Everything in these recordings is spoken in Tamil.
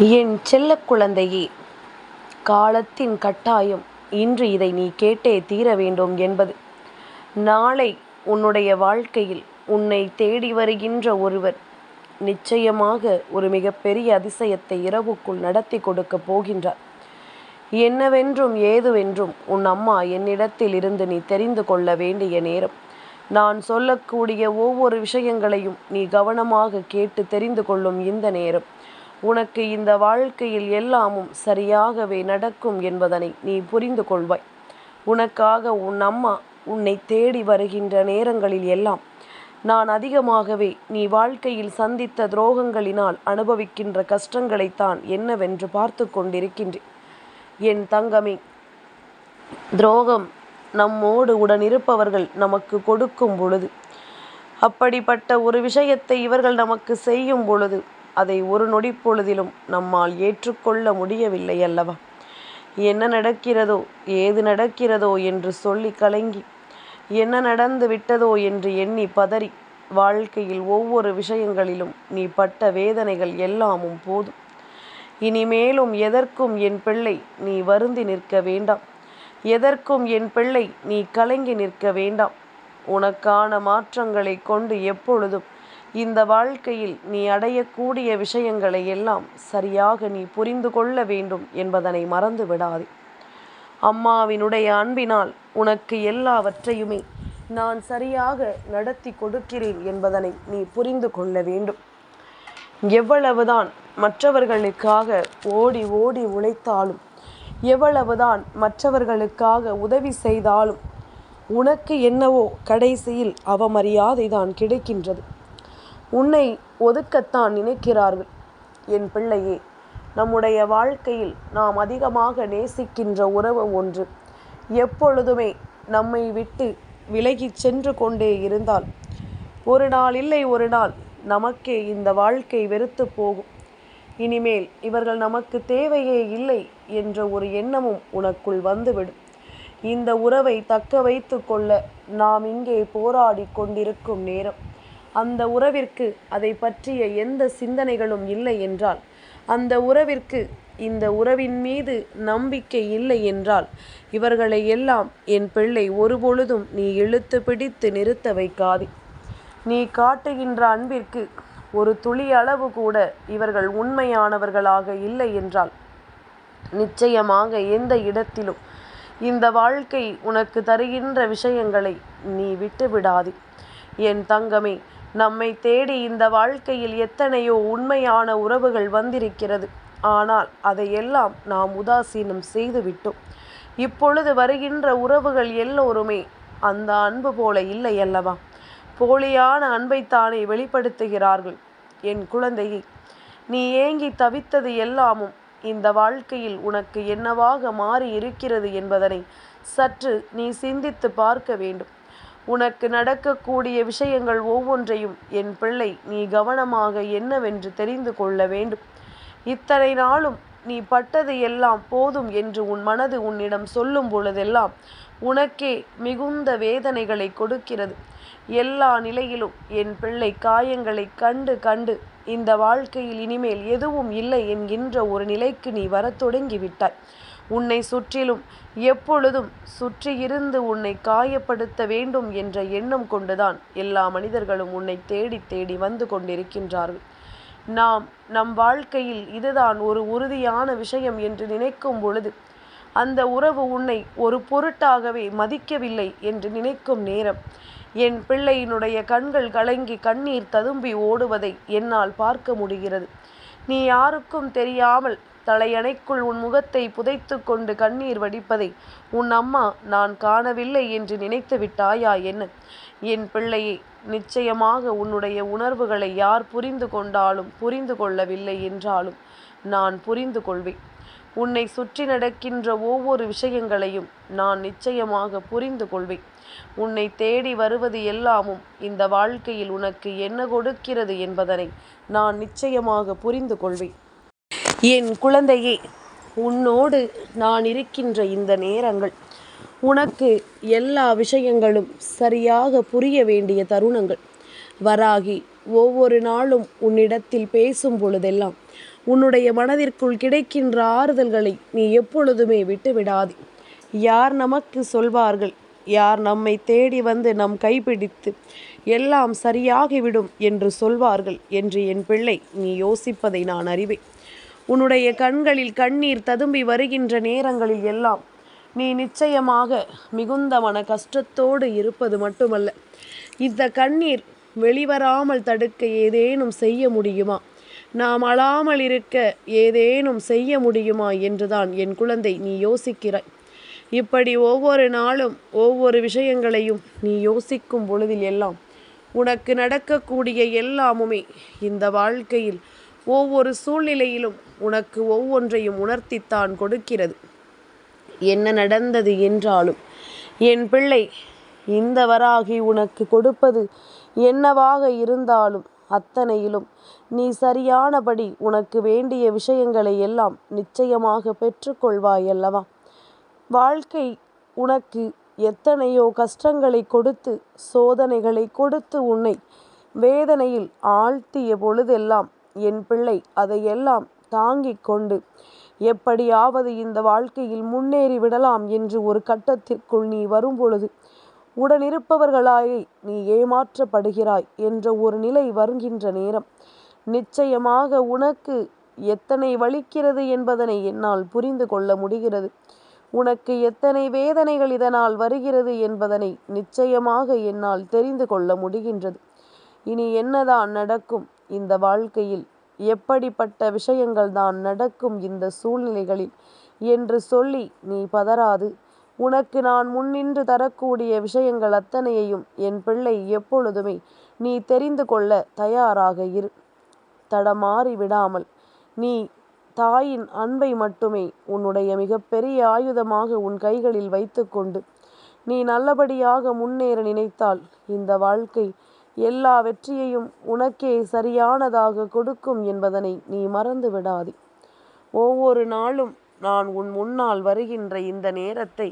என் செல்ல குழந்தையே காலத்தின் கட்டாயம் இன்று இதை நீ கேட்டே தீர வேண்டும் என்பது. நாளை உன்னுடைய வாழ்க்கையில் உன்னை தேடி வருகின்ற ஒருவர் நிச்சயமாக ஒரு மிகப்பெரிய அதிசயத்தை இரவுக்குள் நடத்தி கொடுக்க போகின்றார். என்னவென்றும் ஏதுவென்றும் உன் அம்மா என்னிடத்தில் இருந்து நீ தெரிந்து கொள்ள வேண்டிய நேரம். நான் சொல்லக்கூடிய ஒவ்வொரு விஷயங்களையும் நீ கவனமாக கேட்டு தெரிந்து கொள்ளும் இந்த நேரம். உனக்கு இந்த வாழ்க்கையில் எல்லாமும் சரியாகவே நடக்கும் என்பதனை நீ புரிந்து கொள்வாய். உனக்காக உன் அம்மா உன்னை தேடி வருகின்ற நேரங்களில் எல்லாம் நான் அதிகமாகவே நீ வாழ்க்கையில் சந்தித்த துரோகங்களினால் அனுபவிக்கின்ற கஷ்டங்களைத்தான் என்னவென்று பார்த்து கொண்டிருக்கின்றேன். என் தங்கமே துரோகம் நம்மோடு உடனிருப்பவர்கள் நமக்கு கொடுக்கும் பொழுது அப்படிப்பட்ட ஒரு விஷயத்தை இவர்கள் நமக்கு செய்யும் பொழுது அதை ஒரு நொடி பொழுதிலும் நம்மால் ஏற்றுக்கொள்ள முடியவில்லை அல்லவா? என்ன நடக்கிறதோ ஏது நடக்கிறதோ என்று சொல்லி கலங்கி என்ன நடந்து விட்டதோ என்று எண்ணி பதறி வாழ்க்கையில் ஒவ்வொரு விஷயங்களிலும் நீ பட்ட வேதனைகள் எல்லாமும் போதும். இனிமேலும் எதற்கும் என் பிள்ளை நீ வருந்தி நிற்க வேண்டாம். எதற்கும் என் பிள்ளை நீ கலங்கி நிற்க வேண்டாம். உனக்கான மாற்றங்களை கொண்டு எப்பொழுதும் இந்த வாழ்க்கையில் நீ அடையக்கூடிய விஷயங்களை எல்லாம் சரியாக நீ புரிந்து கொள்ள வேண்டும் என்பதனை மறந்து விடாதே. அம்மாவினுடைய அன்பினால் உனக்கு எல்லாவற்றையுமே நான் சரியாக நடத்தி கொடுக்கிறேன் என்பதனை நீ புரிந்து கொள்ள வேண்டும். எவ்வளவுதான் மற்றவர்களுக்காக ஓடி ஓடி உழைத்தாலும் எவ்வளவுதான் மற்றவர்களுக்காக உதவி செய்தாலும் உனக்கு என்னவோ கடைசியில் அவமரியாதை தான் கிடைக்கின்றது. உன்னை ஒதுக்கத்தான் நினைக்கிறார்கள். என் பிள்ளையே நம்முடைய வாழ்க்கையில் நாம் அதிகமாக நேசிக்கின்ற உறவு ஒன்று. எப்பொழுதுமே நம்மை விட்டு விலகி சென்று கொண்டே இருந்தால் ஒரு நாள் இல்லை ஒரு நாள் நமக்கே இந்த வாழ்க்கை வெறுத்து போகும். இனிமேல் இவர்கள் நமக்கு தேவையே இல்லை என்ற ஒரு எண்ணமும் உனக்குள் வந்துவிடும். இந்த உறவை தக்க வைத்து கொள்ள நாம் இங்கே போராடி கொண்டிருக்கும் நேரம். அந்த உறவிற்கு அதை பற்றிய எந்த சிந்தனைகளும் இல்லை என்றால் அந்த உறவிற்கு இந்த உறவின் மீது நம்பிக்கை இல்லை என்றால் இவர்களை எல்லாம் என் பிள்ளை ஒருபொழுதும் நீ இழுத்து பிடித்து நிறுத்த வைக்காதே. நீ காட்டுகின்ற அன்பிற்கு ஒரு துளி அளவு கூட இவர்கள் உண்மையானவர்களாக இல்லை என்றால் நிச்சயமாக எந்த இடத்திலும் இந்த வாழ்க்கை உனக்கு தருகின்ற விஷயங்களை நீ விட்டு விடாதே என் தங்கமே நம்மை தேடி இந்த வாழ்க்கையில் எத்தனையோ உண்மையான உறவுகள் வந்திருக்கிறது. ஆனால் அதையெல்லாம் நாம் உதாசீனம் செய்துவிட்டோம். இப்பொழுது வருகின்ற உறவுகள் எல்லோருமே அந்த அன்பு போல இல்லை அல்லவா? போலியான அன்பைத்தானே வெளிப்படுத்துகிறார்கள் என் குழந்தையை. நீ ஏங்கி தவித்தது எல்லாமும் இந்த வாழ்க்கையில் உனக்கு என்னவாக மாறி இருக்கிறது என்பதனை சற்று நீ சிந்தித்து பார்க்க வேண்டும். உனக்கு நடக்கக்கூடிய விஷயங்கள் ஒவ்வொன்றையும் என் பிள்ளை நீ கவனமாக என்னவென்று தெரிந்து கொள்ள வேண்டும். இத்தனை நாளும் நீ பட்டது எல்லாம் போதும் என்று உன் மனது உன்னிடம் சொல்லும் பொழுதெல்லாம் உனக்கே மிகுந்த வேதனைகளை கொடுக்கிறது. எல்லா நிலையிலும் என் பிள்ளை காயங்களை கண்டு கண்டு இந்த வாழ்க்கையில் இனிமேல் எதுவும் இல்லை என்கின்ற ஒரு நிலைக்கு நீ வரத் தொடங்கிவிட்டாய் உன்னை சுற்றிலும் எப்பொழுதும் சுற்றியிருந்து உன்னை காயப்படுத்த வேண்டும் என்ற எண்ணம் கொண்டுதான் எல்லா மனிதர்களும் உன்னை தேடி தேடி வந்து கொண்டிருக்கின்றார்கள். நாம் நம் வாழ்க்கையில் இதுதான் ஒரு உறுதியான விஷயம் என்று நினைக்கும் பொழுது அந்த உறவு உன்னை ஒரு பொருட்டாகவே மதிக்கவில்லை என்று நினைக்கும் நேரம் என் பிள்ளையினுடைய கண்கள் கலங்கி கண்ணீர் ததும்பி ஓடுவதை என்னால் பார்க்க முடிகிறது. நீ யாருக்கும் தெரியாமல் தலையணைக்குள் உன் முகத்தை புதைத்து கொண்டு கண்ணீர் வடிப்பதை உன் அம்மா நான் காணவில்லை என்று நினைத்து விட்டாயா என்ன? என் பிள்ளையே நிச்சயமாக உன்னுடைய உணர்வுகளை யார் புரிந்து கொண்டாலும் புரிந்து கொள்ளவில்லை என்றாலும் நான் புரிந்து கொள்வேன். உன்னை சுற்றி நடக்கின்ற ஒவ்வொரு விஷயங்களையும் நான் நிச்சயமாக புரிந்து கொள்வேன். உன்னை தேடி வருவது எல்லாமும் இந்த வாழ்க்கையில் உனக்கு என்ன கொடுக்கிறது என்பதனை நான் நிச்சயமாக புரிந்து கொள்வேன். என் குழந்தையே உன்னோடு நான் இருக்கின்ற இந்த நேரங்கள் உனக்கு எல்லா விஷயங்களும் சரியாக புரிய வேண்டிய தருணங்கள். வராகி ஒவ்வொரு நாளும் உன்னிடத்தில் பேசும் பொழுதெல்லாம் உன்னுடைய மனதிற்குள் கிடைக்கின்ற ஆறுதல்களை நீ எப்பொழுதுமே விட்டுவிடாதே. யார் நமக்கு சொல்வார்கள்? யார் நம்மை தேடி வந்து நம் கைப்பிடித்து எல்லாம் சரியாகிவிடும் என்று சொல்வார்கள் என்று என் பிள்ளை நீ யோசிப்பதை நான் அறிவேன். உன்னுடைய கண்களில் கண்ணீர் ததும்பி வருகின்ற நேரங்களில் எல்லாம் நீ நிச்சயமாக மிகுந்த மன கஷ்டத்தோடு இருப்பது மட்டுமல்ல. இந்த கண்ணீர் வெளிவராமல் தடுக்க ஏதேனும் செய்ய முடியுமா? நாம் அழாமல் இருக்க ஏதேனும் செய்ய முடியுமா என்றுதான் என் குழந்தை நீ யோசிக்கிறாய். இப்படி ஒவ்வொரு நாளும் ஒவ்வொரு விஷயங்களையும் நீ யோசிக்கும் பொழுதில் எல்லாம் உனக்கு நடக்கக்கூடிய எல்லாமுமே இந்த வாழ்க்கையில் ஒவ்வொரு சூழ்நிலையிலும் உனக்கு ஒவ்வொன்றையும் உணர்த்தித்தான் கொடுக்கிறது. என்ன நடந்தது என்றாலும் என் பிள்ளை இந்த வராகி உனக்கு கொடுப்பது என்னவாக இருந்தாலும் அத்தனையிலும். நீ சரியானபடி உனக்கு வேண்டிய விஷயங்களை எல்லாம் நிச்சயமாக பெற்றுக்கொள்வாய் அல்லவா வாழ்க்கை உனக்கு எத்தனையோ கஷ்டங்களை கொடுத்து சோதனைகளை கொடுத்து உன்னை வேதனையில் ஆழ்த்திய பொழுதெல்லாம் என் பிள்ளை அதையெல்லாம் தாங்கிக் கொண்டு எப்படியாவது இந்த வாழ்க்கையில் முன்னேறி விடலாம் என்று ஒரு கட்டத்திற்குள் நீ வரும்பொழுது உடனிருப்பவர்களாய் நீ ஏமாற்றப்படுகிறாய் என்ற ஒரு நிலை வருகின்ற நேரம். நிச்சயமாக உனக்கு எத்தனை வலிக்கிறது என்பதனை என்னால் புரிந்து கொள்ள முடிகிறது. உனக்கு எத்தனை வேதனைகள் இதனால் வருகிறது என்பதனை நிச்சயமாக என்னால் தெரிந்து கொள்ள முடிகின்றது. இனி என்னதான் நடக்கும்? இந்த வாழ்க்கையில் எப்படிப்பட்ட விஷயங்கள் தான் நடக்கும் இந்த சூழ்நிலைகளில்? என்று சொல்லி நீ பதறாது. உனக்கு நான் முன்னின்று தரக்கூடிய விஷயங்கள் அத்தனையையும் என் பிள்ளை எப்பொழுதுமே நீ தெரிந்து கொள்ள தயாராக இரு. தடமாறி விடாமல் நீ தாயின் அன்பை மட்டுமே உன்னுடைய மிகப்பெரிய ஆயுதமாக உன் கைகளில் வைத்துக்கொண்டு நீ நல்லபடியாக முன்னேற நினைத்தால் இந்த வாழ்க்கை எல்லா வெற்றியையும் உனக்கே சரியானதாக கொடுக்கும் என்பதனை நீ மறந்து விடாதே. ஒவ்வொரு நாளும் நான் உன் முன்னால் வருகின்ற இந்த நேரத்தை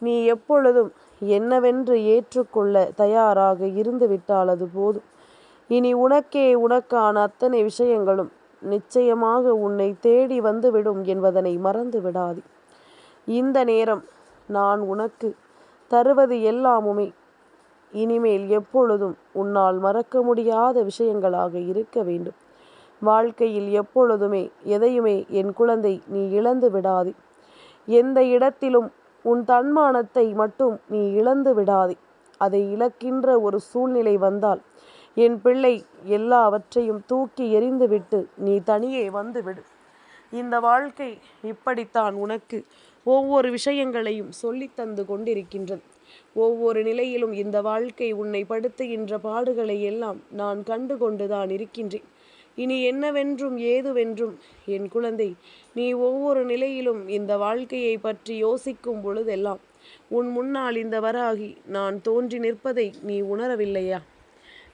நீ எப்பொழுதும் என்னவென்று ஏற்றுக்கொள்ள தயாராக இருந்துவிட்டால் அது போதும். இனி உனக்கே உனக்கான அத்தனை விஷயங்களும் நிச்சயமாக உன்னை தேடி வந்துவிடும் என்பதனை மறந்து விடாதே. இந்த நேரம் நான் உனக்கு தருவது எல்லாமுமே. இனிமேல் எப்பொழுதும் உன்னால் மறக்க முடியாத விஷயங்களாக இருக்க வேண்டும். வாழ்க்கையில் எப்பொழுதுமே எதையுமே என் குழந்தை நீ இழந்து விடாதே. எந்த இடத்திலும் உன் தன்மானத்தை மட்டும் நீ இழந்து விடாதே. அதை இழக்கின்ற ஒரு சூழ்நிலை வந்தால் என் பிள்ளை எல்லாவற்றையும் தூக்கி எறிந்துவிட்டு நீ தனியே வந்துவிடு. இந்த வாழ்க்கை இப்படித்தான் உனக்கு ஒவ்வொரு விஷயங்களையும் சொல்லித்தந்து கொண்டிருக்கின்றது. ஒவ்வொரு நிலையிலும் இந்த வாழ்க்கை உன்னை படுத்துகின்ற பாடுகளை எல்லாம் நான் கண்டு கொண்டுதான் இருக்கின்றேன். இனி என்னவென்றும் ஏதுவென்றும் என் குழந்தை நீ ஒவ்வொரு நிலையிலும் இந்த வாழ்க்கையை பற்றி யோசிக்கும் பொழுதெல்லாம் உன் முன்னால் இந்த வராகி நான் தோன்றி நிற்பதை நீ உணரவில்லையா?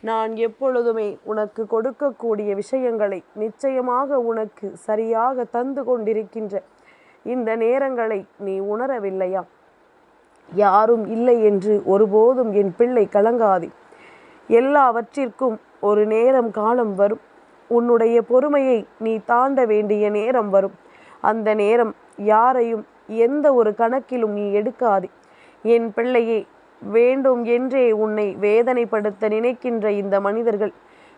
நான் எப்பொழுதுமே உனக்கு கொடுக்கக்கூடிய விஷயங்களை நிச்சயமாக உனக்கு சரியாக தந்து கொண்டிருக்கின்ற இந்த நேரங்களை நீ உணரவில்லையா? யாரும் இல்லை என்று ஒருபோதும் என் பிள்ளை கலங்காதே. எல்லாவற்றிற்கும் ஒரு நேரம் காலம் வரும். உன்னுடைய பொறுமையை நீ தாண்ட வேண்டிய நேரம் வரும். அந்த நேரம் யாரையும் எந்த ஒரு கணக்கிலும் நீ எடுக்காதே. என் பிள்ளையே வேண்டும் என்றே உன்னை வேதனைப்படுத்த நினைக்கின்ற இந்த மனிதர்கள்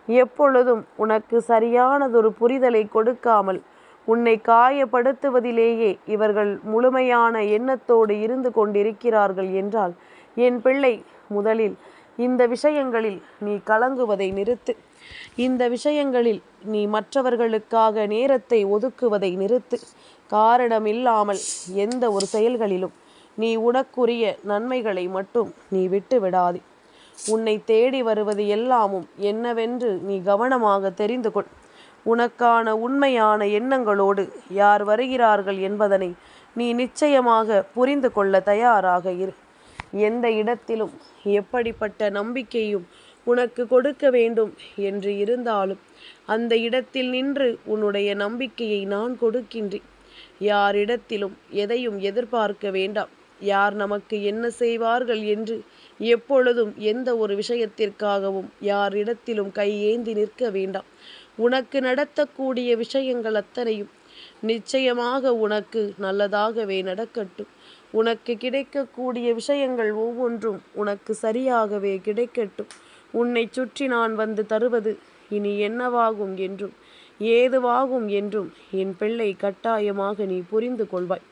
எப்பொழுதும் உனக்கு சரியானதொரு புரிதலை கொடுக்காமல் உன்னை காயப்படுத்துவதிலேயே இவர்கள் முழுமையான எண்ணத்தோடு இருந்து கொண்டிருக்கிறார்கள் என்றால் என் பிள்ளை முதலில் இந்த விஷயங்களில் நீ கலங்குவதை நிறுத்து. இந்த விஷயங்களில் நீ மற்றவர்களுக்காக நேரத்தை ஒதுக்குவதை நிறுத்து. காரணமில்லாமல் எந்த ஒரு செயல்களிலும் நீ உனக்குரிய நன்மைகளை மட்டும் நீ விட்டு விடாதே உன்னை தேடி வருவது எல்லாமும் என்னவென்று நீ கவனமாக தெரிந்து கொள். உனக்கான உண்மையான எண்ணங்களோடு யார் வருகிறார்கள் என்பதனை நீ நிச்சயமாக புரிந்து கொள்ள தயாராக இரு. எந்த இடத்திலும் எப்படிப்பட்ட நம்பிக்கையும் உனக்கு கொடுக்க வேண்டும் என்று இருந்தாலும் அந்த இடத்தில் நின்று உன்னுடைய நம்பிக்கையை நான் கொடுக்கின்றேன். யாரிடத்திலும் எதையும் எதிர்பார்க்க வேண்டாம். யார் நமக்கு என்ன செய்வார்கள் என்று எப்பொழுதும் எந்த ஒரு விஷயத்திற்காகவும் யாரிடத்திலும் கையேந்தி நிற்க வேண்டாம். உனக்கு நடத்தக்கூடிய விஷயங்கள் அத்தனையும் நிச்சயமாக உனக்கு நல்லதாகவே நடக்கட்டும். உனக்கு கிடைக்கக்கூடிய விஷயங்கள் ஒவ்வொன்றும் உனக்கு சரியாகவே கிடைக்கட்டும். உன்னை சுற்றி நான் வந்து தருவது இனி என்னவாகும் என்றும் ஏதுவாகும் என்றும் என் பிள்ளை கட்டாயமாக நீ புரிந்து கொள்வாய்.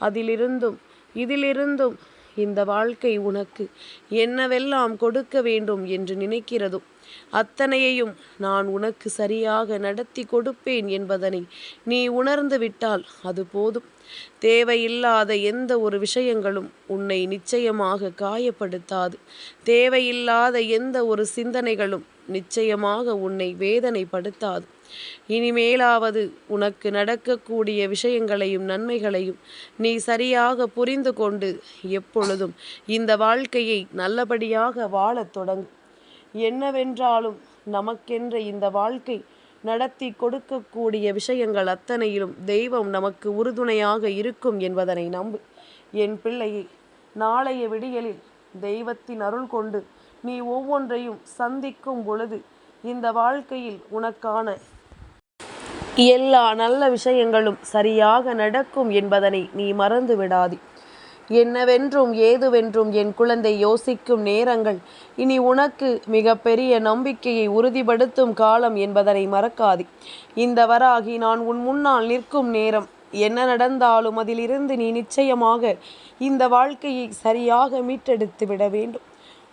அதிலிருந்தும் இதிலிருந்தும் இந்த வாழ்க்கை உனக்கு என்னவெல்லாம் கொடுக்க வேண்டும் என்று நினைக்கிறதோ அத்தனையையும் நான் உனக்கு சரியாக நடத்தி கொடுப்பேன் என்பதனை நீ உணர்ந்து விட்டால் அது போதும். தேவையில்லாத எந்த ஒரு விஷயங்களும் உன்னை நிச்சயமாக காயப்படுத்தாது. தேவையில்லாத எந்த ஒரு சிந்தனைகளும் நிச்சயமாக உன்னை வேதனைப்படுத்தாது. இனிமேலாவது உனக்கு நடக்கக்கூடிய விஷயங்களையும் நன்மைகளையும் நீ சரியாக புரிந்து கொண்டு எப்பொழுதும் இந்த வாழ்க்கையை நல்லபடியாக வாழத் தொடங்கு. என்னவென்றாலும் நமக்கென்ற இந்த வாழ்க்கை நடத்தி கொடுக்கக்கூடிய விஷயங்கள் அத்தனையிலும் தெய்வம் நமக்கு உறுதுணையாக இருக்கும் என்பதனை நம்பு. என் பிள்ளையை நாளைய விடியலில் தெய்வத்தின் அருள் கொண்டு நீ ஒவ்வொன்றையும் சந்திக்கும் பொழுது இந்த வாழ்க்கையில் உனக்கான எல்லா நல்ல விஷயங்களும் சரியாக நடக்கும் என்பதனை நீ மறந்து விடாதே. என்னவென்றும் ஏதுவென்றும் என் குழந்தை யோசிக்கும் நேரங்கள் இனி உனக்கு மிகப்பெரிய நம்பிக்கையை உறுதிப்படுத்தும் காலம் என்பதனை மறக்காதே. இந்த வராகி நான் உன் முன்னால் நிற்கும் நேரம் என்ன நடந்தாலும் அதிலிருந்து நீ நிச்சயமாக இந்த வாழ்க்கையை சரியாக மீட்டெடுத்து விட வேண்டும்.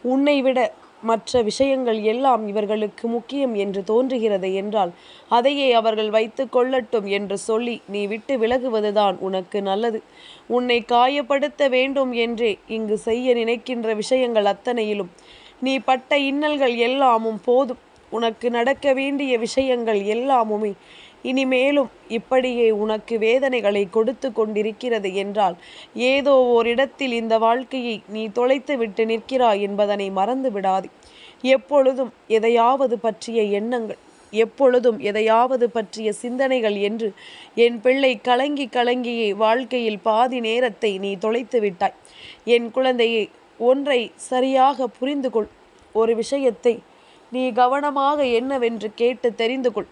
உன்னை விட மற்ற விஷயங்கள் எல்லாம் இவர்களுக்கு முக்கியம் என்று தோன்றுகிறது என்றால் அதையே அவர்கள் வைத்து கொள்ளட்டும் என்று சொல்லி நீ விட்டு விலகுவதுதான் உனக்கு நல்லது. உன்னை காயப்படுத்த வேண்டும் என்றே இங்கு செய்ய நினைக்கின்ற விஷயங்கள் அத்தனையிலும் நீ பட்ட இன்னல்கள் எல்லாமும் போதும். உனக்கு நடக்க வேண்டிய விஷயங்கள் எல்லாமுமே இனிமேலும் இப்படியே உனக்கு வேதனைகளை கொடுத்து கொண்டிருக்கிறது என்றால் ஏதோ ஓரிடத்தில் இந்த வாழ்க்கையை நீ தொலைத்து விட்டு நிற்கிறாய் என்பதனை மறந்து விடாதே. எப்பொழுதும் எதையாவது பற்றிய எண்ணங்கள் எப்பொழுதும் எதையாவது பற்றிய சிந்தனைகள் என்று என் பிள்ளை கலங்கி கலங்கியே வாழ்க்கையில் பாதி நேரத்தை நீ தொலைத்து விட்டாய். என் குழந்தையை ஒன்றை சரியாக புரிந்து கொள் ஒரு விஷயத்தை நீ கவனமாக என்னவென்று கேட்டு தெரிந்து கொள்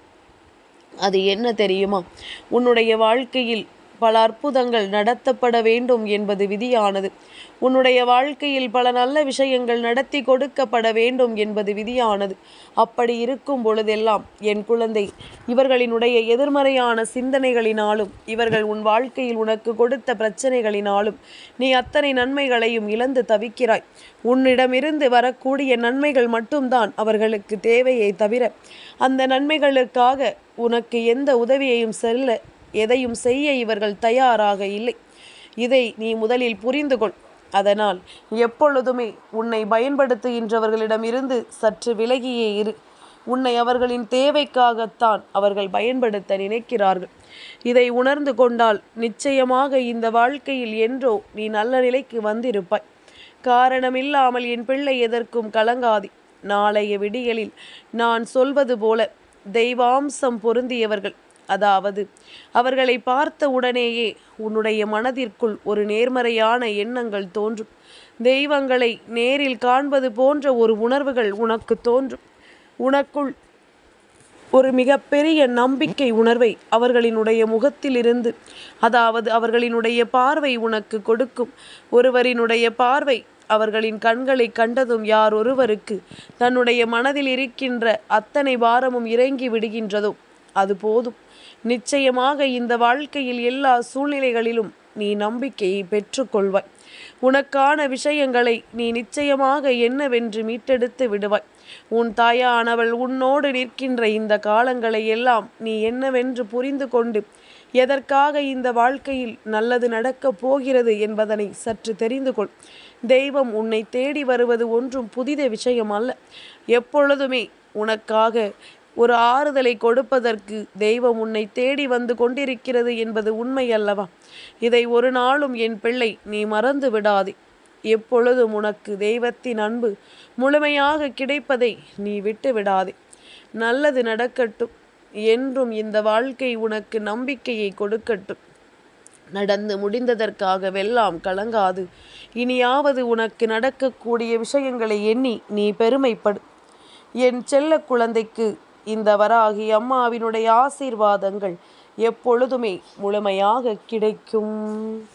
அது என்ன தெரியுமா? உன்னுடைய வாழ்க்கையில் பல அற்புதங்கள் நடத்தப்பட வேண்டும் என்பது விதியானது. உன்னுடைய வாழ்க்கையில் பல நல்ல விஷயங்கள் நடத்தி கொடுக்கப்பட வேண்டும் என்பது விதியானது. அப்படி இருக்கும் பொழுதெல்லாம் என் குழந்தை இவர்களினுடைய எதிர்மறையான சிந்தனைகளினாலும் இவர்கள் உன் வாழ்க்கையில் உனக்கு கொடுத்த பிரச்சனைகளினாலும் நீ அத்தனை நன்மைகளையும் இழந்து தவிக்கிறாய். உன்னிடமிருந்து வரக்கூடிய நன்மைகள் மட்டும்தான் அவர்களுக்கு தேவையை தவிர அந்த நன்மைகளுக்காக உனக்கு எந்த உதவியையும் செல்ல எதையும் செய்ய இவர்கள் தயாராக இல்லை. இதை நீ முதலில் புரிந்து கொள். அதனால் எப்பொழுதுமே உன்னை பயன்படுத்துகின்றவர்களிடம் இருந்து சற்று விலகியே இரு. உன்னை அவர்களின் தேவைக்காகத்தான் அவர்கள் பயன்படுத்த நினைக்கிறார்கள். இதை உணர்ந்து கொண்டால் நிச்சயமாக இந்த வாழ்க்கையில் என்றோ நீ நல்ல நிலைக்கு வந்திருப்பாய். காரணமில்லாமல் என் பிள்ளை எதற்கும் கலங்காதி. நாளைய விடியலில் நான் சொல்வது போல தெய்வாம்சம் பொருந்தியவர்கள் அதாவது அவர்களை பார்த்த உடனேயே உன்னுடைய மனதிற்குள் ஒரு நேர்மறையான எண்ணங்கள் தோன்றும். தெய்வங்களை நேரில் காண்பது போன்ற ஒரு உணர்வுகள் உனக்கு தோன்றும். உனக்குள் ஒரு மிகப்பெரிய நம்பிக்கை உணர்வை அவர்களினுடைய முகத்திலிருந்து அதாவது அவர்களினுடைய பார்வை உனக்கு கொடுக்கும். ஒருவரினுடைய பார்வை அவர்களின் கண்களை கண்டதும் யார் ஒருவருக்கு தன்னுடைய மனதில் இருக்கின்ற அத்தனை பாரமும் இறங்கி விடுகின்றதோ அது போதும். நிச்சயமாக இந்த வாழ்க்கையில் எல்லா சூழ்நிலைகளிலும் நீ நம்பிக்கையை பெற்றுக்கொள்வாய் உனக்கான விஷயங்களை நீ நிச்சயமாக என்னவென்று மீட்டெடுத்து விடுவாய். உன் தாயானவள் உன்னோடு நிற்கின்ற இந்த காலங்களை எல்லாம் நீ என்னவென்று புரிந்து கொண்டு எதற்காக இந்த வாழ்க்கையில் நல்லது நடக்கப் போகிறது என்பதனை சற்று தெரிந்து கொள். தெய்வம் உன்னை தேடி வருவது ஒன்றும் புதித விஷயம் அல்ல. எப்பொழுதுமே உனக்காக ஒரு ஆறுதலை கொடுப்பதற்கு தெய்வம் உன்னை தேடி வந்து கொண்டிருக்கிறது என்பது உண்மை அல்லவா? இதை ஒரு நாளும் என் பிள்ளை நீ மறந்து விடாதே. எப்பொழுதும் உனக்கு தெய்வத்தின் அன்பு முழுமையாக கிடைப்பதை நீ விட்டு விடாதே. நல்லது நடக்கட்டும். என்றும் இந்த வாழ்க்கை உனக்கு நம்பிக்கையை கொடுக்கட்டும். நடந்து முடிந்ததற்காகவெல்லாம் கலங்காது. இனியாவது உனக்கு நடக்கக்கூடிய விஷயங்களை எண்ணி நீ பெருமைப்படு. என் செல்ல குழந்தைக்கு இந்த வராகி அம்மாவினுடைய ஆசீர்வாதங்கள் எப்பொழுதுமே முழுமையாக கிடைக்கும்.